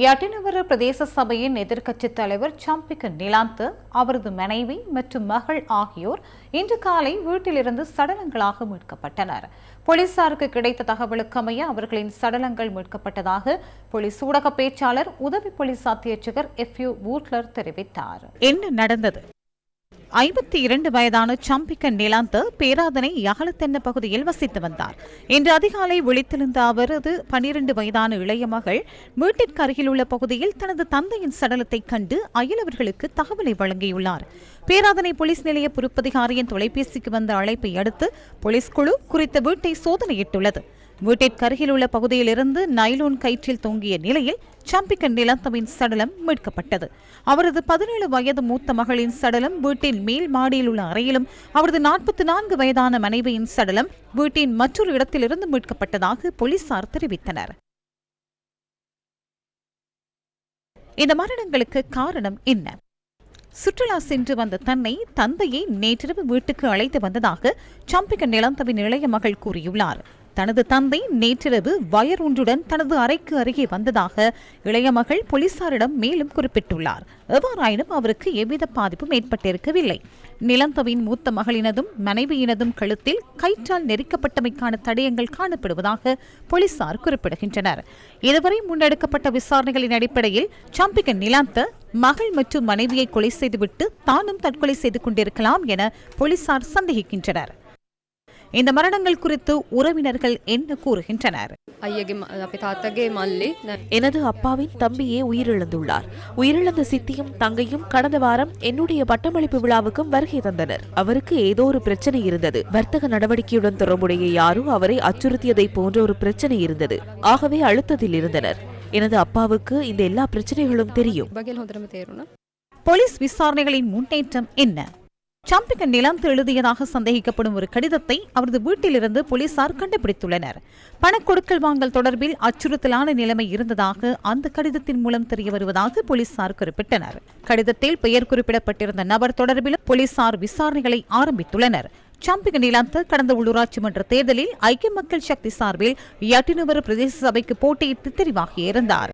யட்டினவர பிரதேச சபையின் எதிர்க்கட்சித் தலைவர் சம்பிக்கு நிலாந்து அவரது மனைவி மற்றும் மகள் ஆகியோர் இன்று காலை வீட்டிலிருந்து சடலங்களாக மீட்கப்பட்டனர். போலீசாருக்கு கிடைத்த தகவலுக்கமைய அவர்களின் சடலங்கள் மீட்கப்பட்டதாக போலீஸ் ஊடக பேச்சாளர் உதவி போலீஸ் அத்தியட்சகர் எஃப் யூ வூட்லர் தெரிவித்தார். என்ன நடந்தது? ஐம்பத்தி இரண்டு வயதான சம்பிக்க நிலாந்த பேராதனை யகலத்தென்ன பகுதியில் வசித்து வந்தார். இன்று அதிகாலை விழித்தெழுந்த அவரது பனிரெண்டு வயதான இளைய மகள் வீட்டிற்கு அருகிலுள்ள பகுதியில் தனது தந்தையின் சடலத்தைக் கண்டு அயலவர்களுக்கு தகவலை வழங்கியுள்ளார். பேராதனை போலீஸ் நிலைய பொறுப்பதிகாரியின் தொலைபேசிக்கு வந்த அழைப்பை அடுத்து போலீஸ் குழு குறித்த வீட்டை சோதனையிட்டுள்ளது. வீட்டிற்கு அருகிலுள்ள பகுதியிலிருந்து நைலோன் கயிற்றில் தொங்கிய நிலையில் சம்பிக்கன் நிலந்தவின் சடலம் மீட்கப்பட்டது. அவரது பதினேழு வயது மூத்த மகளின் சடலம் வீட்டின் மேல் மாடியில் உள்ள அறையிலும் அவரது நாற்பத்தி நான்கு வயதான மனைவியின் சடலம் வீட்டின் மற்றொரு இடத்திலிருந்து மீட்கப்பட்டதாக போலீசார் தெரிவித்தனர். இந்த மரணங்களுக்கு காரணம் என்ன? சுற்றுலா சென்று வந்த தன்னை தந்தையை நேற்றிரவு வீட்டுக்கு அழைத்து வந்ததாக சம்பிக்கன் நிலந்தவின் இளைய மகள் கூறியுள்ளார். தனது தந்தை நேற்றிரவு வயர் ஒன்றுடன் தனது அறைக்கு அருகே வந்ததாக இளைய மகள் போலீசாரிடம் மேலும் குறிப்பிட்டுள்ளார். எவ்வாறாயினும் அவருக்கு எவ்வித பாதிப்பும் ஏற்பட்டிருக்கவில்லை. நிலந்தவின் மூத்த மகளினதும் மனைவியினதும் கழுத்தில் கயிற்றால் நெரிக்கப்பட்டமைக்கான தடயங்கள் காணப்படுவதாக போலீசார் குறிப்பிடுகின்றனர். இதுவரை முன்னெடுக்கப்பட்ட விசாரணைகளின் அடிப்படையில் சம்பிக்க நிலாந்த மகள் மற்றும் மனைவியை கொலை செய்துவிட்டு தானும் தற்கொலை செய்து கொண்டிருக்கலாம் என போலீசார் சந்தேகிக்கின்றனர். இந்த மரணங்கள் குறித்து உறவினர்கள் என்ன கூறுகின்றனர்? எனது அப்பாவின் தம்பியே உயிரிழந்துள்ளார். உயிரிழந்த சித்தியும் தங்கையும் கடந்த வாரம் என்னுடைய பட்டமளிப்பு விழாவுக்கும் வருகை தந்தனர். அவருக்கு ஏதோ ஒரு பிரச்சனை இருந்தது. வர்த்தக நடவடிக்கையுடன் தொடர்புடைய யாரும் அவரை அச்சுறுத்தியதை போன்ற ஒரு பிரச்சனை இருந்தது. ஆகவே அழுத்தத்தில் இருந்தனர். எனது அப்பாவுக்கு இந்த எல்லா பிரச்சனைகளும் தெரியும். போலீஸ் விசாரணைகளின் முன்னேற்றம் என்ன? சம்பிக்க நிலம் எழுதியதாக சந்தேகிக்கப்படும் ஒரு கடிதத்தை அவரது வீட்டிலிருந்து போலீசார் கண்டுபிடித்துள்ளனர். பணக்கொடுக்கல் வாங்கல் தொடர்பில் அச்சுறுத்தலான நிலைமை இருந்ததாக அந்த கடிதத்தின் மூலம் தெரிய வருவதாக போலீசார் குறிப்பிட்டனர். கடிதத்தில் பெயர் குறிப்பிடப்பட்டிருந்த நபர் தொடர்பில் போலீசார் விசாரணைகளை ஆரம்பித்துள்ளனர். சம்பிக நிலாந்த கடந்த உள்ளூராட்சி மன்ற தேர்தலில் ஐக்கிய மக்கள் சக்தி சார்பில் யட்டினுவர பிரதேச சபைக்கு போட்டியிட்டு தெரிவாகியிருந்தார்.